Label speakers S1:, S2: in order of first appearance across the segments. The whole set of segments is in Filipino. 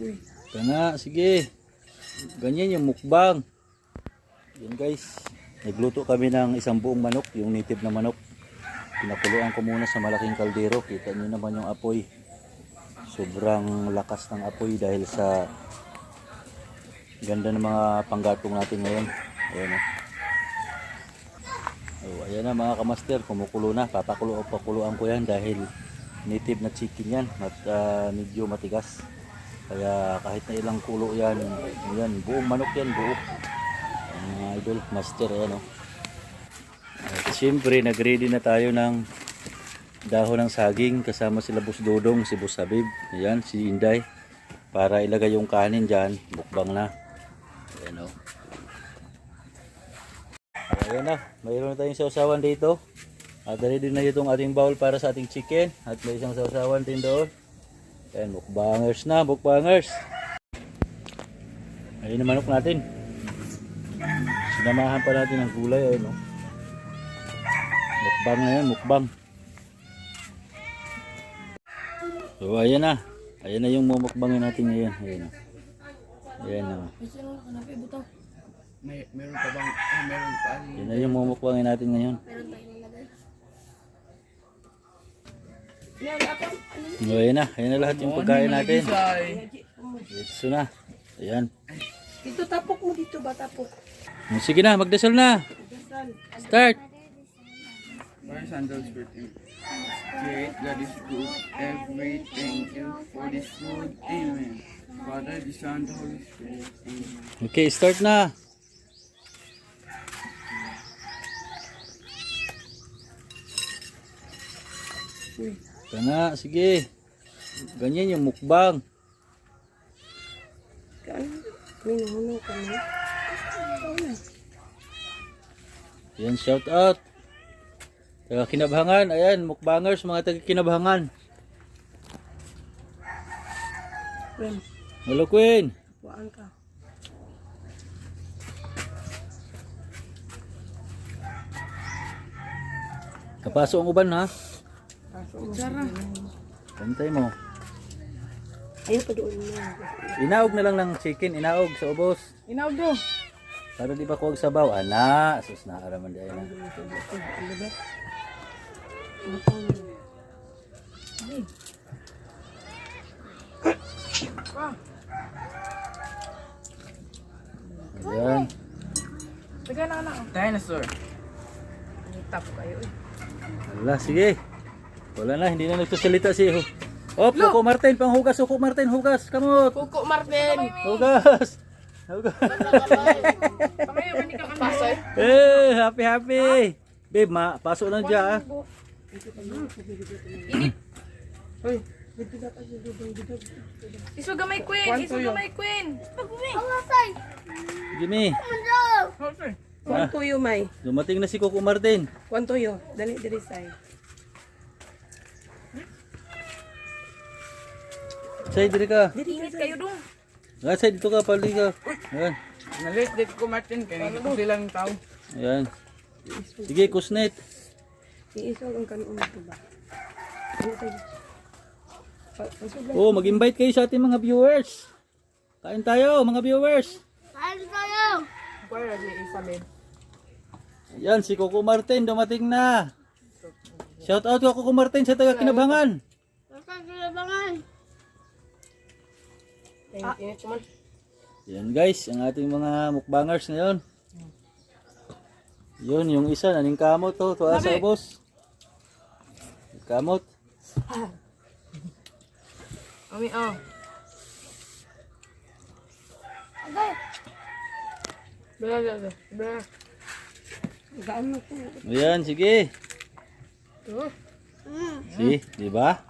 S1: Ito na, sige. Ganyan yung mukbang. Yan guys. Nagluto kami ng isang buong manok, yung native na manok. Pinakuluan ko muna sa malaking kaldero. Kita niyo naman yung apoy. Sobrang lakas ng apoy dahil sa ganda ng mga panggatong natin ngayon. Ayan o. Oh, ayan na mga kamaster, kumukulo na. Papakulo o pakuluan ko yan dahil native na chicken yan at ah, medyo matigas. Kaya kahit na ilang kulo yan, yan buong manok yan, buo. Mga idol, master, ayan o. At siyempre, nag-ready na tayo ng dahon ng saging kasama sila Bus Dodong, si Bus Habib, ayan, si Inday. Para ilagay yung kanin dyan, bukbang na. Ayan o. Ayan na, mayroon na tayong sausawan dito. At ready na itong ating bowl para sa ating chicken. At may isang sausawan din doon. Ayan, mukbangers na, mukbangers. Ayun na manok natin. Sinamahan pa natin ng gulay, ayun no. Mukbang na yan, mukbang. So, ayan na. Ayan na yung mumukbangin natin ngayon. Ayan na. Ayan na.
S2: May, meron pa bang, ah, meron pa.
S1: Ayan na yung mumukbangin natin ngayon. So, ayan na. Ayan na lahat yung pagkain natin. Ito na. Ayan.
S3: Dito tapok mo dito ba tapok?
S1: Sige na, magdasal na. Start.
S2: Para sandals birthday. Great, God is good. Everything you for this food. Amen. Father, the Son, the Holy Spirit. Amen.
S1: Okay, start na. Ito na, sige. Ganyan yung mukbang.
S3: Minuno ka na.
S1: Yan, shout out. Taga Kinabahangan, ayan, mukbangers, mga taga Kinabahangan.
S3: Well,
S1: Hello, Queen.
S3: kuhaan ka.
S1: Kapaso ang uban, ha?
S3: Sara.
S1: Pantay mo.
S3: Ayaw pa doon mo.
S1: Inaog na lang ng chicken, inaog sa ubos.
S3: Inaw do.
S1: Para di pa kuwag sabaw. Ana, sus na araman di na. Ayan.
S3: Taga na na.
S2: Dinosaur.
S3: Tap kayo. eh.
S1: Wala, sige. Wala na, hindi na nagsasalita si Oh, Coco Martin, panghugas, Coco Martin, hugas, kamot.
S3: Kuko Martin.
S1: Hugas. Hugas. Eh, happy, happy. Babe, ma, pasok lang dyan, ah.
S4: Iso gamay queen, iso gamay queen.
S1: Jimmy,
S3: Kuan tuyo may.
S1: dumating na si Coco Martin.
S3: Kuan tuyo. Dali diri say.
S1: Say, diri ka.
S4: Init kayo dong.
S1: Ah, say, dito ka, pali ka. Ayan.
S2: Nalit dito ko Martin, kaya hindi ko silang tao.
S1: Ayan. Sige, kusnet.
S3: Iisog ang kanon to ba. Tayo?
S1: Oh, mag-invite kayo sa ating mga viewers. Kain tayo, mga viewers.
S3: Kuya di Isabel.
S1: Yan, si Coco Martin, dumating na. Shout out ko Coco Martin sa taga Kinabangan.
S3: Init init man.
S1: Yan guys, ang ating mga mukbangers ngayon. Yun, yung isa, naning kamot to, tuwa sa boss. Kamot.
S4: Ami oh.
S1: Ayan, sige. Si, di ba?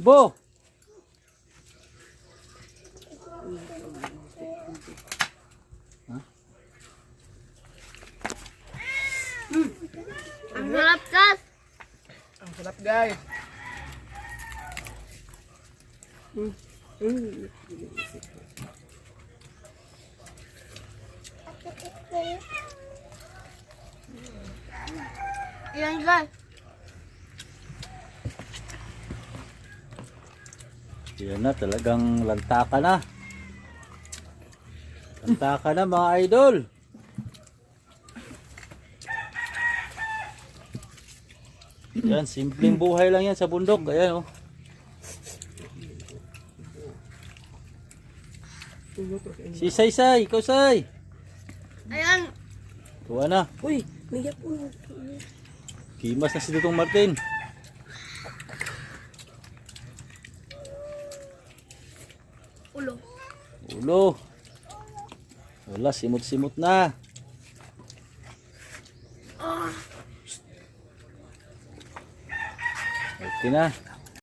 S1: Bo!
S5: Ang sarap kas.
S2: Ang sarap guys.
S5: Yan guys.
S1: Yan na, talagang lantaka na. Lantaka na mga idol. Yan, simpleng buhay lang yan sa bundok. Ayan oh. Si Say Say, ikaw Say.
S5: Ayan.
S1: Tuwa na.
S3: Uy, may po.
S1: Kimas na si Dutong Martin.
S5: Ulo.
S1: Ulo. Wala, simot-simot na. Okay na.